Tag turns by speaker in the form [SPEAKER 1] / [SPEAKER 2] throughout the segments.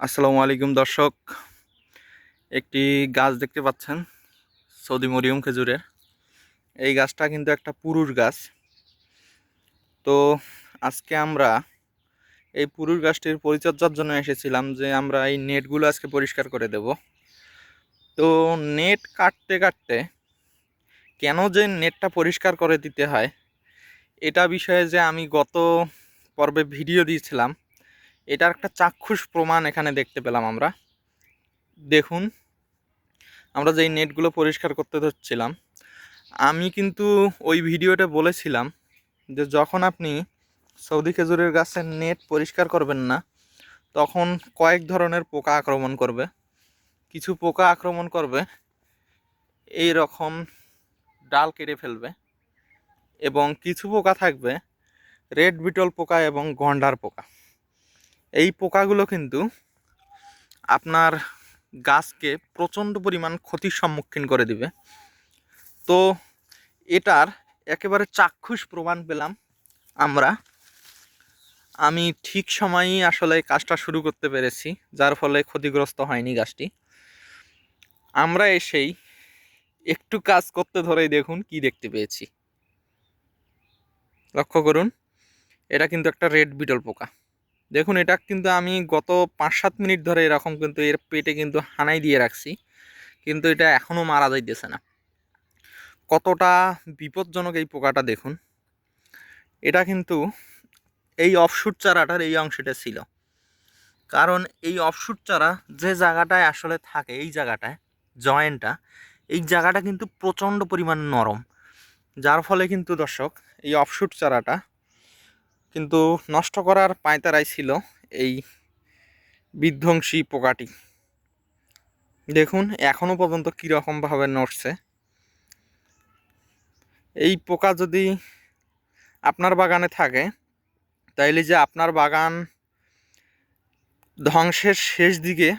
[SPEAKER 1] আসসালামু আলাইকুম দর্শক। একটি গাছ দেখতে পাচ্ছেন, সৌদি মরিয়ম খেজুরের। এই গাছটা কিন্তু একটা পুরুষ গাছ। তো আজকে আমরা এই পুরুষ গাছটির পরিচর্যার জন্য এসেছিলাম যে আমরা এই নেটগুলো আজকে পরিষ্কার করে দেব। তো নেট কাটতে কাটতে কেন যে নেটটা পরিষ্কার করে দিতে হয়, এটা বিষয়ে যে আমি গত পর্বে ভিডিও দিয়েছিলাম এটার একটা চাক্ষুষ প্রমাণ এখানে দেখতে পেলাম আমরা। দেখুন, আমরা যেই নেটগুলো পরিষ্কার করতে ধরছিলাম, আমি কিন্তু ওই ভিডিওতে বলেছিলাম যে যখন আপনি সৌদি খেজুরের গাছের নেট পরিষ্কার করবেন না, তখন কয়েক ধরনের পোকা আক্রমণ করবে। কিছু পোকা আক্রমণ করবে, এই রকম ডাল কেটে ফেলবে এবং কিছু পোকা থাকবে, রেড বিটল পোকা এবং গন্ডার পোকা। এই পোকাগুলো কিন্তু আপনার গাছকে প্রচণ্ড পরিমাণ ক্ষতির সম্মুখীন করে দিবে। তো এটার একেবারে চাক্ষুষ প্রমাণ পেলাম আমরা। আমি ঠিক সময়ই আসলে কাজটা শুরু করতে পেরেছি, যার ফলে ক্ষতিগ্রস্ত হয়নি গাছটি। আমরা এসেই একটু কাজ করতে ধরেই দেখুন কি দেখতে পেয়েছি। লক্ষ্য করুন, এটা কিন্তু একটা রেড বিটল পোকা। দেখুন, এটা কিন্তু আমি গত পাঁচ সাত মিনিট ধরে এরকম কিন্তু এর পেটে কিন্তু হানাই দিয়ে রাখছি, কিন্তু এটা এখনও মারা যাইতেছে না। কতটা বিপজ্জনক এই পোকাটা দেখুন। এটা কিন্তু এই অফশুট চারাটার এই অংশটা ছিল। কারণ এই অফশুট চারা যে জায়গাটায় আসলে থাকে, এই জায়গাটায়, জয়েন্টটা, এই জায়গাটা কিন্তু প্রচণ্ড পরিমাণ নরম। যার ফলে কিন্তু দর্শক, এই অফশুট চারাটা কিন্তু নষ্ট করার পায়তারাই ছিল এই বিধ্বংসী পোকাটি। দেখুন এখনও পর্যন্ত কীরকমভাবে নড়ছে। এই পোকা যদি আপনার বাগানে থাকে, তাইলে যে আপনার বাগান ধ্বংসের শেষ দিকে,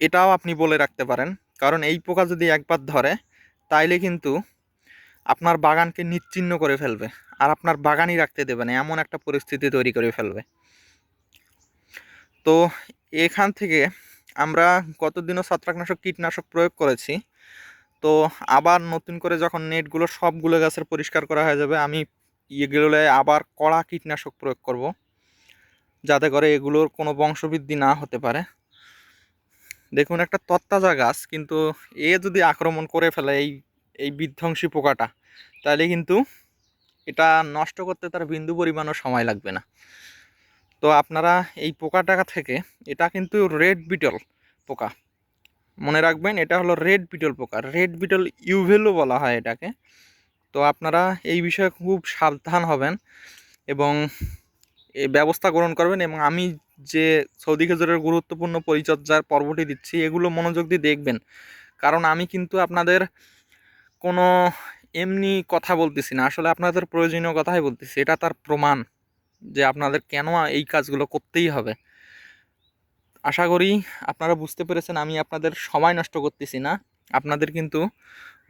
[SPEAKER 1] এটাও আপনি বলে রাখতে পারেন। কারণ এই পোকা যদি একবার ধরে, তাইলে কিন্তু আপনার বাগানকে নিচ্ছিন্ন করে ফেলবে আর আপনার বাগানই রাখতে দেবে না, এমন একটা পরিস্থিতি তৈরি করে ফেলবে। তো এখান থেকে আমরা গতদিনও ছত্রাকনাশক কীটনাশক প্রয়োগ করেছি, তো আবার নতুন করে যখন নেটগুলো সবগুলো গাছের পরিষ্কার করা হয়ে যাবে, আমি এগুলোয় আবার কড়া কীটনাশক প্রয়োগ করব, যাতে করে এগুলোর কোনো বংশবৃদ্ধি না হতে পারে। দেখুন, একটা তত্তাজা গাছ, কিন্তু এ যদি আক্রমণ করে ফেলে, এই এই বিধ্বংসী পোকাটা, তাহলে কিন্তু এটা নষ্ট করতে তার বিন্দু পরিমাণও সময় লাগবে না। তো আপনারা এই পোকাটা থেকে, এটা কিন্তু রেড বিটল পোকা। মনে রাখবেন, এটা হলো রেড বিটল পোকা। রেড বিটল ইউভেলও বলা হয় এটাকে। তো আপনারা এই বিষয়ে খুব সাবধান হবেন এবং এই ব্যবস্থা গ্রহণ করবেন এবং আমি যে সৌদি খেজুরের গুরুত্বপূর্ণ পরিচর্যার পর্বটি দিচ্ছি, এগুলো মনোযোগ দিয়ে দেখবেন। কারণ আমি কিন্তু আপনাদের কোনো এমনি কথা বলতেছি না। আসলে আপনাদের প্রয়োজনীয় কথাই বলতেছি। এটা তার প্রমাণ যে আপনাদের কেন এই কাজগুলো করতেই হবে। আশা করি আপনারা বুঝতে পেরেছেন আমি আপনাদের সময় নষ্ট করতেছি না। আপনাদের কিন্তু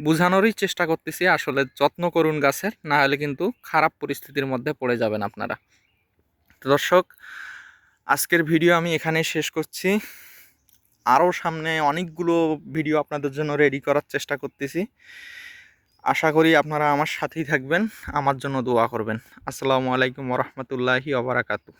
[SPEAKER 1] বোঝানোরই চেষ্টা করতেছি আসলে যত্ন করুন গাছের, না হলে কিন্তু খারাপ পরিস্থিতির মধ্যে পড়ে যাবেন আপনারা। তো দর্শক, আজকের ভিডিও আমি এখানে শেষ করছি। আরও সামনে অনেকগুলো ভিডিও আপনাদের জন্য রেডি করার চেষ্টা করতেছি। আশা করি আপনারা আমার সাথেই থাকবেন, আমার জন্য দোয়া করবেন। আসসালামু আলাইকুম রহমতুল্লাহি ওবরাকাতু